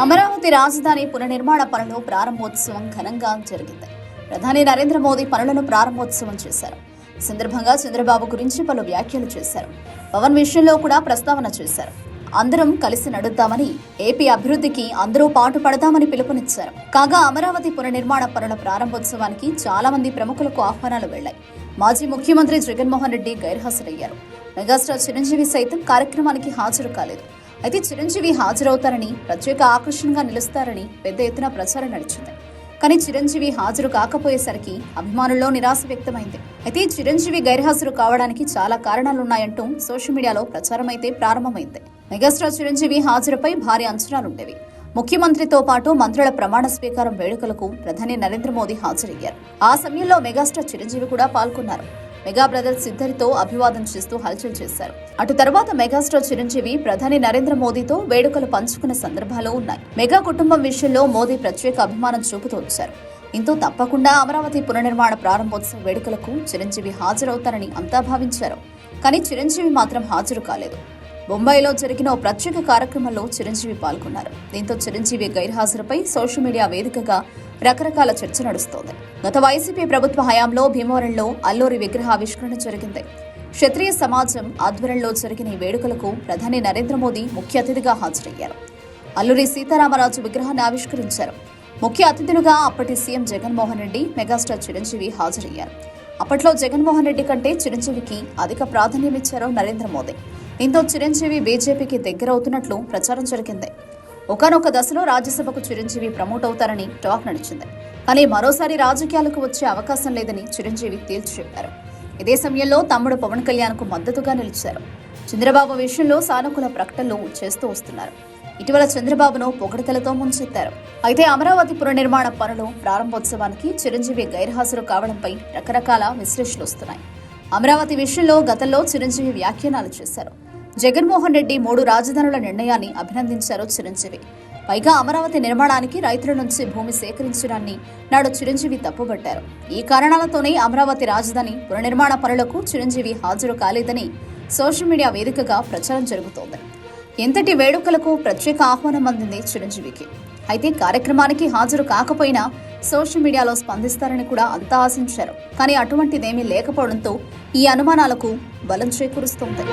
అమరావతి రాజధాని పునర్నిర్మాణ పనులు ప్రారంభోత్సవం ఘనంగా జరిగింది. ప్రధాని నరేంద్ర మోదీ పనులను ప్రారంభోత్సవం చేశారు. సందర్భంగా చంద్రబాబు గురించి పలు వ్యాఖ్యలు చేశారు. పవన్ విషయంలో కూడా ప్రస్తావన చేశారు. అందరం కలిసి నడుద్దామని ఏపీ అభివృద్ధికి అందరూ పాటు పడదామని పిలుపునిచ్చారు. కాగా అమరావతి పునర్నిర్మాణ పనుల ప్రారంభోత్సవానికి చాలా మంది ప్రముఖులకు ఆహ్వానాలు వెళ్ళాయి మాజీ ముఖ్యమంత్రి జగన్మోహన్ రెడ్డి గైర్హాజరయ్యారు. మెగాస్టార్ చిరంజీవి సైతం కార్యక్రమానికి హాజరు కాలేదు. అయితే చిరంజీవి హాజరవుతారని ప్రత్యేక ఆకర్షణగా నిలుస్తారని పెద్ద ఎత్తున ప్రచారం నడిచింది. కానీ చిరంజీవి హాజరు కాకపోయేసరికి అభిమానుల్లో నిరాశ వ్యక్తమైంది. అయితే చిరంజీవి గైర్హాజరు కావడానికి చాలా కారణాలున్నాయంటూ సోషల్ మీడియాలో ప్రచారం అయితే ప్రారంభమైంది. మెగాస్టార్ చిరంజీవి హాజరుపై భారీ అంచనాలుండేవి. ముఖ్యమంత్రితో పాటు మంత్రుల ప్రమాణ స్వీకారం వేడుకలకు ప్రధాని నరేంద్ర మోదీ హాజరయ్యారు. ఆ సమయంలో మెగాస్టార్ చిరంజీవి కూడా పాల్గొన్నారు. మెగా బ్రదర్స్ ఇద్దరితో అభివాదం చేస్తూ హల్చల్ చేశారు. అటు తర్వాత మెగాస్టార్ చిరంజీవి ప్రధాని నరేంద్ర మోదీతో వేడుకలు పంచుకున్న సందర్భాలు ఉన్నాయి. మెగా కుటుంబం విషయంలో మోదీ ప్రత్యేక అభిమానం చూపుతూ వచ్చారు ఇంతో తప్పకుండా అమరావతి పునర్నిర్మాణ ప్రారంభోత్సవ వేడుకలకు చిరంజీవి హాజరవుతారని అంతా భావించారు. కానీ చిరంజీవి మాత్రం హాజరు కాలేదు. బొంబాయిలో జరిగిన ఓ ప్రత్యేక కార్యక్రమంలో చిరంజీవి పాల్గొన్నారు. దీంతో చిరంజీవి గైర్హాజరుపై సోషల్ మీడియా వేదికగా రకరకాల చర్చ నడుస్తోంది. గత వైసీపీ ప్రభుత్వ హయాంలో భీమవరంలో అల్లూరి విగ్రహావిష్కరణ జరిగింది. క్షత్రియ సమాజం ఆధ్వర్యంలో జరిగిన ఈ వేడుకలకు ప్రధాని నరేంద్ర మోదీ ముఖ్య అతిథిగా హాజరయ్యారు. అల్లూరి సీతారామరాజు విగ్రహాన్ని ఆవిష్కరించారు. ముఖ్య అతిథులుగా అప్పటి సీఎం జగన్మోహన్ రెడ్డి మెగాస్టార్ చిరంజీవి హాజరయ్యారు. అప్పట్లో జగన్మోహన్ రెడ్డి కంటే చిరంజీవికి అధిక ప్రాధాన్యమిచ్చారు నరేంద్ర మోదీ. దీంతో చిరంజీవి బీజేపీకి దగ్గరవుతున్నట్లు ప్రచారం జరిగింది. ఒకనొక దశలో రాజ్యసభకు చిరంజీవి ప్రమోట్ అవుతారని టాక్ నడిచింది. కానీ మరోసారి రాజకీయాలకు వచ్చే అవకాశం లేదని చిరంజీవి తేల్చి చెప్పారు. ఇదే సమయంలో తమ్ముడు పవన్ కళ్యాణ్కు మద్దతుగా నిలిచారు. చంద్రబాబు విషయంలో సానుకూల ప్రకటనలు చేస్తూ వస్తున్నారు. ఇటీవల చంద్రబాబును పొగడతలతో ముంచెత్తారు. అయితే అమరావతి పునర్నిర్మాణ పనులు ప్రారంభోత్సవానికి చిరంజీవి గైర్హాజరు కావడంపై రకరకాల విశ్లేషణలు వస్తున్నాయి. అమరావతి విషయంలో గతంలో చిరంజీవి వ్యాఖ్యానాలు చేశారు. జగన్మోహన్ రెడ్డి మూడు రాజధానుల నిర్ణయాన్ని అభినందించారు చిరంజీవి. పైగా అమరావతి నిర్మాణానికి రైతుల నుంచి భూమి సేకరించడాన్ని నాడు చిరంజీవి తప్పుబట్టారు. ఈ కారణాలతోనే అమరావతి రాజధాని పునర్నిర్మాణ పనులకు చిరంజీవి హాజరు కాలేదని సోషల్ మీడియా వేదికగా ప్రచారం జరుగుతోంది. ఎంతటి వేడుకలకు ప్రత్యేక ఆహ్వానం అందింది చిరంజీవికి. అయితే కార్యక్రమానికి హాజరు కాకపోయినా సోషల్ మీడియాలో స్పందిస్తారని కూడా అంతా ఆశించారు. కానీ అటువంటిదేమీ లేకపోవడంతో ఈ అనుమానాలకు బలం చేకూరుస్తోంది.